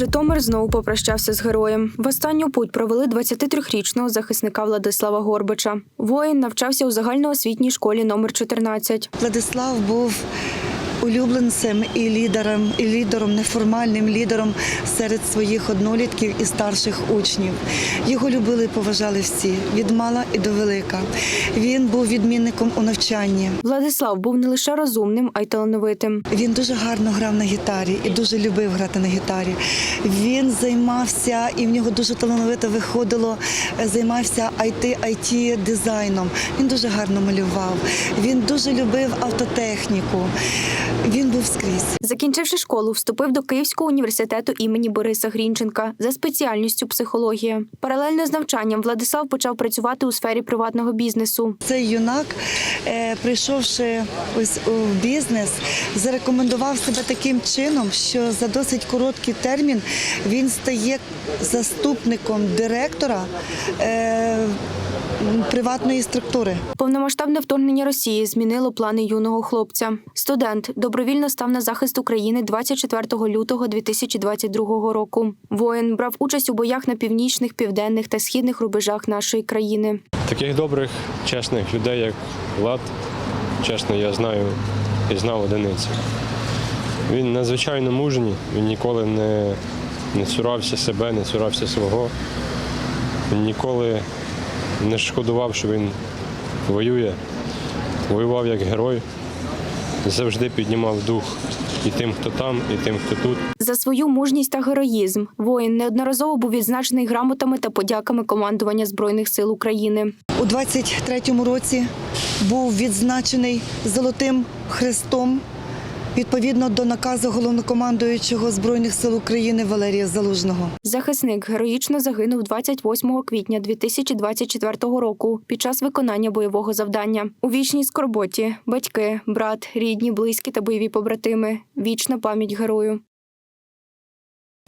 Житомир знову попрощався з героєм. В останню путь провели 23-річного захисника Владислава Горбича. Воїн навчався у загальноосвітній школі номер 14. Владислав був улюбленцем і лідером, і лідером, неформальним лідером серед своїх однолітків і старших учнів. Його любили і поважали всі від мала і до велика. Він був відмінником у навчанні. Владислав був не лише розумним, а й талановитим. Він дуже гарно грав на гітарі і дуже любив грати на гітарі. Він займався, і в нього дуже талановито виходило, е, займався IT, IT дизайном. Він дуже гарно малював. Він дуже любив автотехніку. Він був скрізь. Закінчивши школу, вступив до Київського університету імені Бориса Грінченка за спеціальністю психологія. Паралельно з навчанням Владислав почав працювати у сфері приватного бізнесу. Цей юнак, е, прийшовши ось у бізнес, зарекомендував себе таким чином, що за досить короткий термін він стає заступником директора е, приватної структури. Повномасштабне вторгнення Росії змінило плани юного хлопця. Студент добровільно став на захист України 24 лютого 2022 року. Воїн брав участь у боях на північних, південних та східних рубежах нашої країни. Таких добрих, чесних людей, як Влад, чесно, я знаю і знав одиниці. Він надзвичайно мужній, він ніколи не, не цурався себе, не цурався свого. Він ніколи не шкодував, що він воює, воював як герой, завжди піднімав дух і тим, хто там, і тим, хто тут. За свою мужність та героїзм воїн неодноразово був відзначений грамотами та подяками командування збройних сил України. У 23-му році був відзначений Золотим Хрестом відповідно до наказу головнокомандуючого Збройних сил України Валерія Залужного. Захисник героїчно загинув 28 квітня 2024 року під час виконання бойового завдання. У вічній скорботі батьки, брат, рідні, близькі та бойові побратими. Вічна пам'ять герою.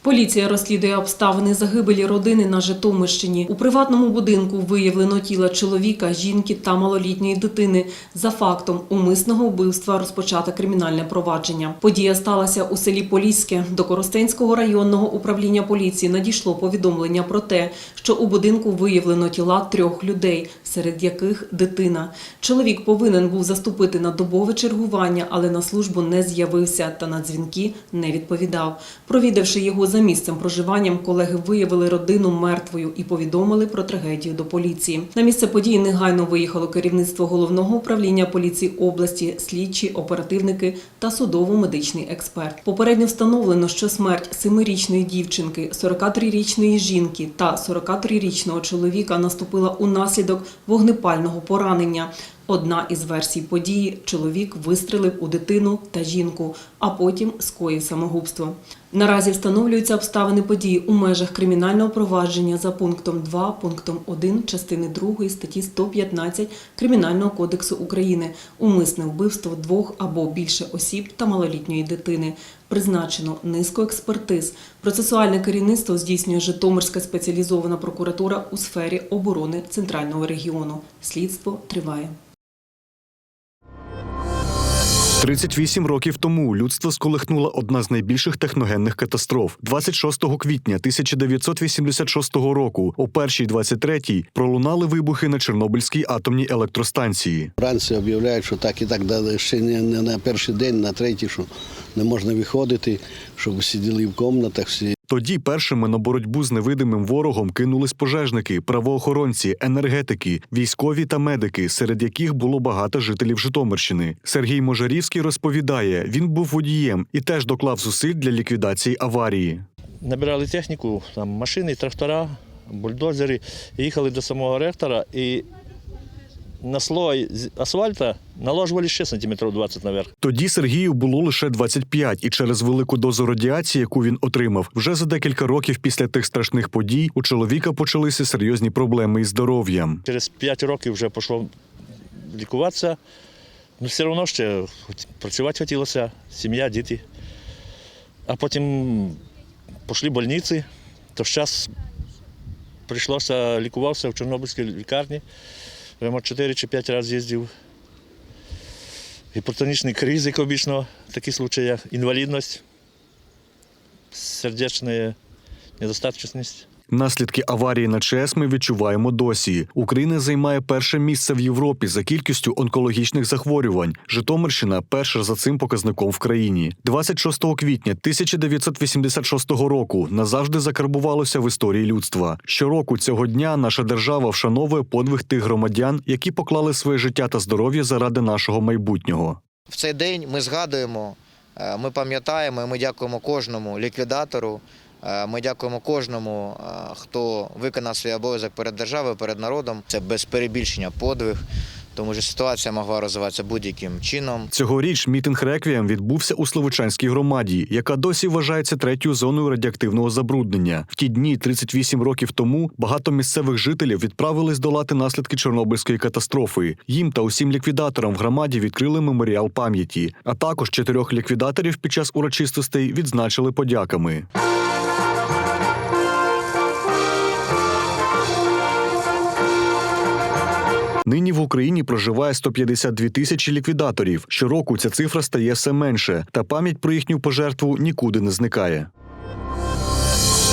Поліція розслідує обставини загибелі родини на Житомирщині. У приватному будинку виявлено тіла чоловіка, жінки та малолітньої дитини. За фактом умисного вбивства розпочато кримінальне провадження. Подія сталася у селі Поліське. До Коростенського районного управління поліції надійшло повідомлення про те, що у будинку виявлено тіла трьох людей, серед яких дитина. Чоловік повинен був заступити на добове чергування, але на службу не з'явився та на дзвінки не відповідав. Провідавши його за місцем проживання, колеги виявили родину мертвою і повідомили про трагедію до поліції. На місце події негайно виїхало керівництво головного управління поліції області, слідчі, оперативники та судово-медичний експерт. Попередньо встановлено, що смерть семирічної дівчинки, 43-річної жінки та 43-річного чоловіка наступила унаслідок вогнепального поранення. Одна із версій події чоловік вистрелив у дитину та жінку, а потім скоїв самогубство. Наразі встановлюються обставини події у межах кримінального провадження за пунктом 2, пунктом 1 частини 2 статті 115 Кримінального кодексу України умисне вбивство двох або більше осіб та малолітньої дитини. Призначено низку експертиз. Процесуальне керівництво здійснює Житомирська спеціалізована прокуратура у сфері оборони центрального регіону. Слідство триває. 38 років тому людство сколихнула одна з найбільших техногенних катастроф. 26 квітня 1986 року, о першій 23-й, пролунали вибухи на Чорнобильській атомній електростанції. Вранці об'являють, що так і так дали ще не, не на перший день, на третій, що не можна виходити, щоб сиділи в кімнатах всі. Тоді першими на боротьбу з невидимим ворогом кинулись пожежники, правоохоронці, енергетики, військові та медики, серед яких було багато жителів Житомирщини. Сергій Можарівський розповідає, він був водієм і теж доклав зусиль для ліквідації аварії. набирали техніку, там машини, трактора, бульдозери, їхали до самого ректора і на слой асфальта наложували ще сантиметрів 20 наверх. Тоді Сергію було лише 25, і через велику дозу радіації, яку він отримав, вже за декілька років після тих страшних подій у чоловіка почалися серйозні проблеми із здоров'ям. Через 5 років вже пішло лікуватися, ну все одно ще працювати хотілося, сім'я, діти. А потім пішли больниці, то зараз прийшлося лікувався в Чорнобильській лікарні. Прямо 4 чи 5 разів їздив. Гіпертонічний криз, як обічно, такі случаї, інвалідність, сердечна недостаточність. Наслідки аварії на ЧАЕС ми відчуваємо досі. Україна займає перше місце в Європі за кількістю онкологічних захворювань. Житомирщина перша за цим показником в країні. 26 квітня 1986 року назавжди закарбувалося в історії людства. Щороку цього дня наша держава вшановує подвиг тих громадян, які поклали своє життя та здоров'я заради нашого майбутнього. В цей день ми згадуємо, е, ми пам'ятаємо і ми дякуємо кожному ліквідатору. Е, Ми дякуємо кожному, е, хто виконав свій обов'язок перед державою, перед народом. Це без перебільшення подвиг, тому що ситуація могла розвиватися будь-яким чином. Цьогоріч мітинг реквієм відбувся у Словичанській громаді, яка досі вважається третьою зоною радіоактивного забруднення. В ті дні, 38 років тому, багато місцевих жителів відправились долати наслідки Чорнобильської катастрофи. Їм та усім ліквідаторам в громаді відкрили меморіал пам'яті. А також чотирьох ліквідаторів під час урочистостей відзначили подяками. Нині в Україні проживає 152 тисячі ліквідаторів. Щороку ця цифра стає все менше, та пам'ять про їхню пожертву нікуди не зникає.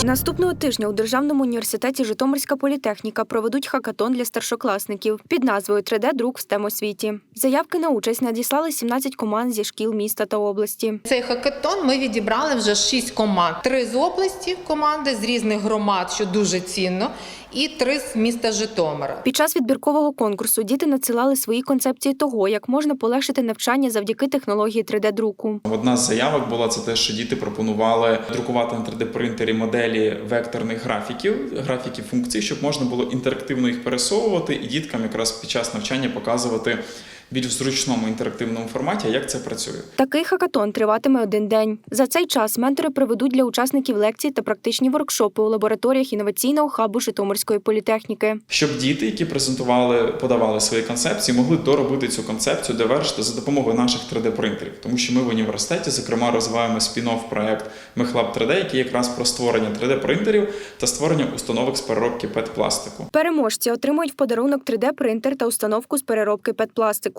Наступного тижня у Державному університеті Житомирська політехніка проведуть хакатон для старшокласників під назвою «3D-друк в STEM освіті. Заявки на участь надіслали 17 команд зі шкіл міста та області. Цей хакатон ми відібрали вже шість команд: три з області команди з різних громад, що дуже цінно, і три з міста Житомира. Під час відбіркового конкурсу діти надсилали свої концепції того, як можна полегшити навчання завдяки технології 3D-друку. Одна з заявок була це те, що діти пропонували друкувати на 3D-принтері моделі векторних графіків, графіків функцій, щоб можна було інтерактивно їх пересовувати і діткам якраз під час навчання показувати більш в зручному інтерактивному форматі, як це працює. Такий хакатон триватиме один день. За цей час ментори проведуть для учасників лекції та практичні воркшопи у лабораторіях інноваційного хабу Житомирської політехніки. Щоб діти, які презентували, подавали свої концепції, могли доробити цю концепцію, довершити за допомогою наших 3D-принтерів. Тому що ми в університеті, зокрема, розвиваємо спін-офф проект Мехлаб 3D, який якраз про створення 3D-принтерів та створення установок з переробки пет-пластику. Переможці отримують в подарунок 3D-принтер та установку з переробки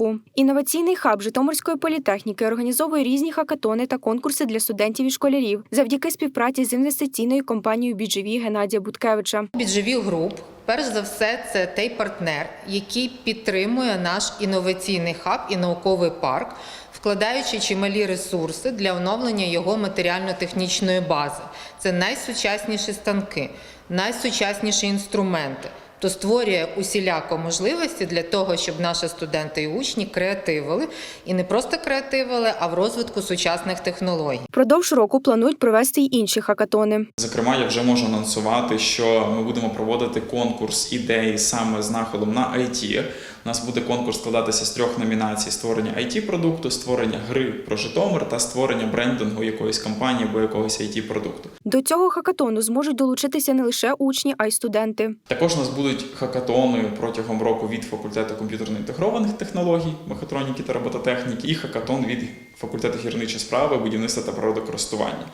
петпластику. Інноваційний хаб Житомирської політехніки організовує різні хакатони та конкурси для студентів і школярів завдяки співпраці з інвестиційною компанією BGV Геннадія Буткевича. Біджеві груп, перш за все, це той партнер, який підтримує наш інноваційний хаб і науковий парк, вкладаючи чималі ресурси для оновлення його матеріально-технічної бази. Це найсучасніші станки, найсучасніші інструменти. То створює усіляко можливості для того, щоб наші студенти і учні креативили і не просто креативили, а в розвитку сучасних технологій. Продовж року планують провести й інші хакатони. Зокрема, я вже можу анонсувати, що ми будемо проводити конкурс ідеї саме з нахилом на IT. У нас буде конкурс складатися з трьох номінацій: створення it продукту створення гри про Житомир та створення брендингу якоїсь компанії або якогось it продукту До цього хакатону зможуть долучитися не лише учні, а й студенти. Також у нас будуть хакатони протягом року від факультету комп'ютерно-інтегрованих технологій, мехатроніки та робототехніки, і хакатон від факультету гірничі справи, будівництва та природокористування.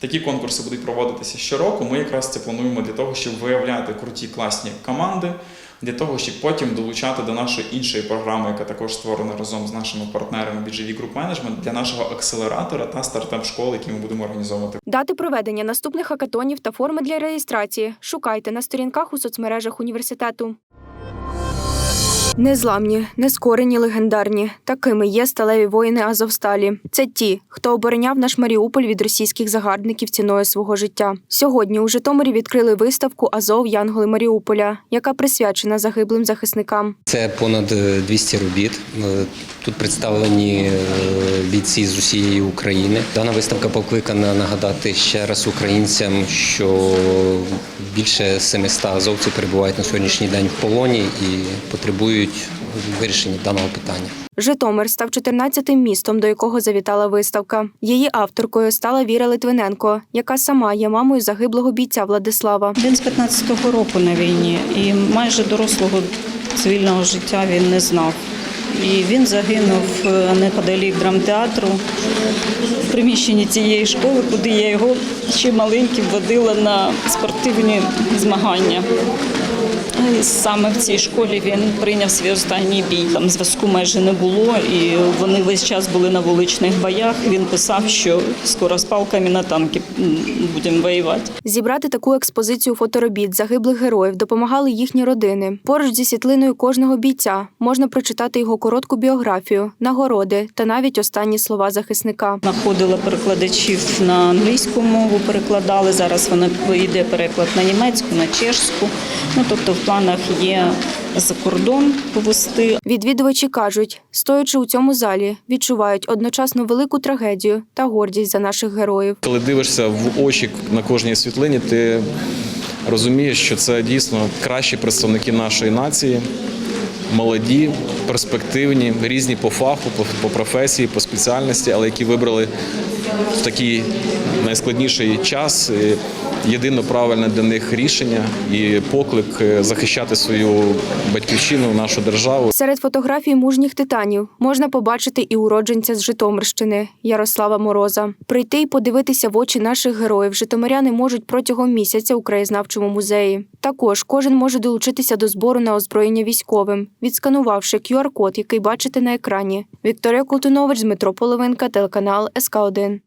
Такі конкурси будуть проводитися щороку. Ми якраз це плануємо для того, щоб виявляти круті класні команди, для того, щоб потім долучати до нашої іншої програми, яка також створена разом з нашими партнерами BGV Group Management, для нашого акселератора та стартап-школи, які ми будемо організовувати. Дати проведення наступних хакатонів та форми для реєстрації шукайте на сторінках у соцмережах університету. Незламні, нескорені, легендарні. Такими є сталеві воїни Азовсталі. Це ті, хто обороняв наш Маріуполь від російських загарбників ціною свого життя. Сьогодні у Житомирі відкрили виставку Азов Янголи Маріуполя, яка присвячена загиблим захисникам. Це понад е, 200 робіт. Е, Тут представлені е, бійці з усієї України. Дана виставка покликана нагадати ще раз українцям, що більше 700 азовців перебувають на сьогоднішній день в полоні і потребують вирішення даного питання. Житомир став 14-тим містом, до якого завітала виставка. Її авторкою стала Віра Литвиненко, яка сама є мамою загиблого бійця Владислава. Він з 15-го року на війні і майже дорослого цивільного життя він не знав. І він загинув е, неподалік драмтеатру в приміщенні цієї школи, куди я його ще маленьким водила на спортивні змагання. Саме в цій школі він прийняв свій останній бій. Там зв'язку майже не було, і вони весь час були на вуличних боях. Він писав, що скоро з палками на танки будемо воювати. Зібрати таку експозицію фоторобіт загиблих героїв допомагали їхні родини. Поруч зі світлиною кожного бійця можна прочитати його коротку біографію, нагороди та навіть останні слова захисника. Знаходила перекладачів на англійську мову, перекладали. Зараз вона йде переклад на німецьку, на чешську. Ну тобто в планах є за кордон повести. Відвідувачі кажуть, стоячи у цьому залі, відчувають одночасно велику трагедію та гордість за наших героїв. Коли дивишся в очі на кожній світлині, ти розумієш, що це дійсно кращі представники нашої нації, молоді, перспективні, різні по фаху, по, по професії, по спеціальності, але які вибрали в такий найскладніший час е, єдино правильне для них рішення і поклик е, захищати свою батьківщину, нашу державу. Серед фотографій мужніх титанів можна побачити і уродженця з Житомирщини Ярослава Мороза. Прийти і подивитися в очі наших героїв житомиряни можуть протягом місяця у краєзнавчому музеї. Також кожен може долучитися до збору на озброєння військовим, відсканувавши QR-код, який бачите на екрані. Вікторія Колтунович, Дмитро Половинка, телеканал СК 1